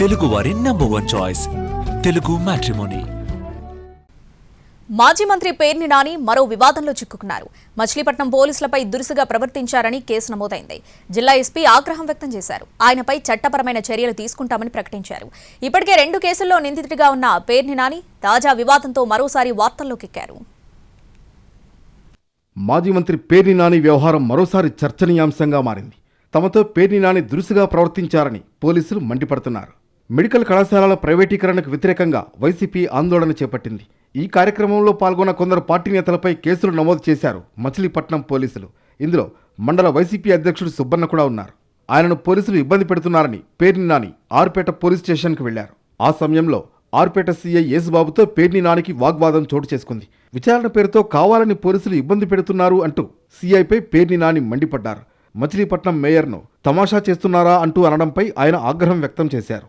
తెలుగువారి number one choice Telugu matrimony మాజీ మంత్రి పేర్ని నాని మరో వివాదంలో చిక్కుకున్నారు. మచిలీపట్నం పోలీసులపై దురుసుగా ప్రవర్తించారని కేసు నమోదైంది. జిల్లా ఎస్పీ ఆగ్రహం వ్యక్తం చేశారు. ఆయనపై చట్టపరమైన చర్యలు తీసుకుంటామని ప్రకటించారు. ఇప్పటికే రెండు కేసుల్లో నిందితుడిగా ఉన్న పేర్ని నాని తాజా వివాదంతో మరోసారి వార్తల్లోకెక్కారు మాజీ మంత్రి పేర్ని నాని వ్యవహారం మరోసారి చర్చనీయాంశంగా మారింది. తమతో పేర్ని నాని దురుసుగా ప్రవర్తించారని పోలీసులు మండిపడుతున్నారు. మెడికల్ కళాశాలల ప్రైవేటీకరణకు వ్యతిరేకంగా వైసీపీ ఆందోళన చేపట్టింది. ఈ కార్యక్రమంలో పాల్గొన్న కొందరు పార్టీ నేతలపై కేసులు నమోదు చేశారు మచిలీపట్నం పోలీసులు. ఇందులో మండల వైసీపీ అధ్యక్షుడు సుబ్బన్న కూడా ఉన్నారు. ఆయనను పోలీసులు ఇబ్బంది పెడుతున్నారని పేర్ని నాని ఆరుపేట పోలీస్ స్టేషన్కు వెళ్ళారు ఆ సమయంలో ఆర్పేట సీఐ యేసుబాబుతో పేర్ని నానికి వాగ్వాదం చోటు చేసుకుంది. విచారణ పేరుతో కావాలని పోలీసులు ఇబ్బంది పెడుతున్నారు అంటూ సీఐపై పేర్ని నాని మండిపడ్డారు. మచిలీపట్నం మేయర్ను తమాషా చేస్తున్నారా అంటూ అనడంపై ఆయన ఆగ్రహం వ్యక్తం చేశారు.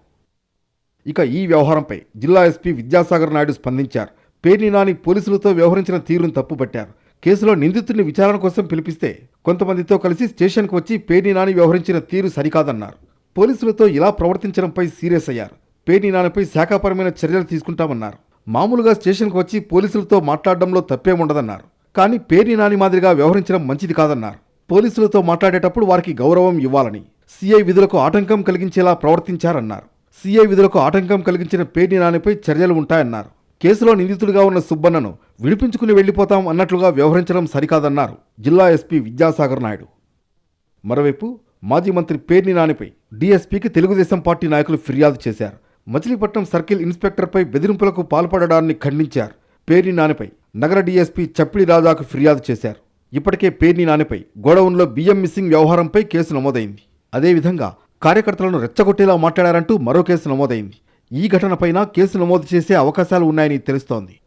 ఇక ఈ వ్యవహారంపై జిల్లా ఎస్పీ విద్యాసాగర్ నాయుడు స్పందించారు. పేర్ని నాని పోలీసులతో వ్యవహరించిన తీరును తప్పుపట్టారు. కేసులో నిందితుడిని విచారణ కోసం పిలిపిస్తే కొంతమందితో కలిసి స్టేషన్కు వచ్చి పేర్ని నాని వ్యవహరించిన తీరు సరికాదన్నారు. పోలీసులతో ఇలా ప్రవర్తించడంపై సీరియస్ అయ్యారు. పేర్ని నానిపై శాఖాపరమైన చర్యలు తీసుకుంటామన్నారు. మామూలుగా స్టేషన్కు వచ్చి పోలీసులతో మాట్లాడడంలో తప్పేముండదన్నారు. కానీ పేర్ని నాని మాదిరిగా వ్యవహరించడం మంచిది కాదన్నారు. పోలీసులతో మాట్లాడేటప్పుడు వారికి గౌరవం ఇవ్వాలని సీఐ విధులకు ఆటంకం కలిగించేలా ప్రవర్తించారన్నారు. సీఐ విధులకు ఆటంకం కలిగించిన పేర్ని నానిపై చర్యలు ఉంటాయన్నారు. కేసులో నిందితుడిగా ఉన్న సుబ్బన్నను విడిపించుకుని వెళ్ళిపోతాం అన్నట్లుగా వ్యవహరించడం సరికాదన్నారు జిల్లా ఎస్పీ విద్యాసాగర్ నాయుడు. మరోవైపు మాజీ మంత్రి పేర్ని నానిపై డీఎస్పీకి తెలుగుదేశం పార్టీ నాయకులు ఫిర్యాదు చేశారు. మచిలీపట్నం సర్కిల్ ఇన్స్పెక్టర్పై బెదిరింపులకు పాల్పడడాన్ని ఖండించారు. పేర్ని నానిపై నగర డీఎస్పీ చప్పిడి రాజాకు ఫిర్యాదు చేశారు. ఇప్పటికే పేర్ని నానిపై గోడౌన్లో బియ్యం మిస్సింగ్ వ్యవహారంపై కేసు నమోదైంది. అదేవిధంగా కార్యకర్తలను రెచ్చగొట్టేలా మాట్లాడారంటూ మరో కేసు నమోదైంది. ఈ ఘటనపైన కేసు నమోదు చేసే అవకాశాలు ఉన్నాయని తెలుస్తోంది.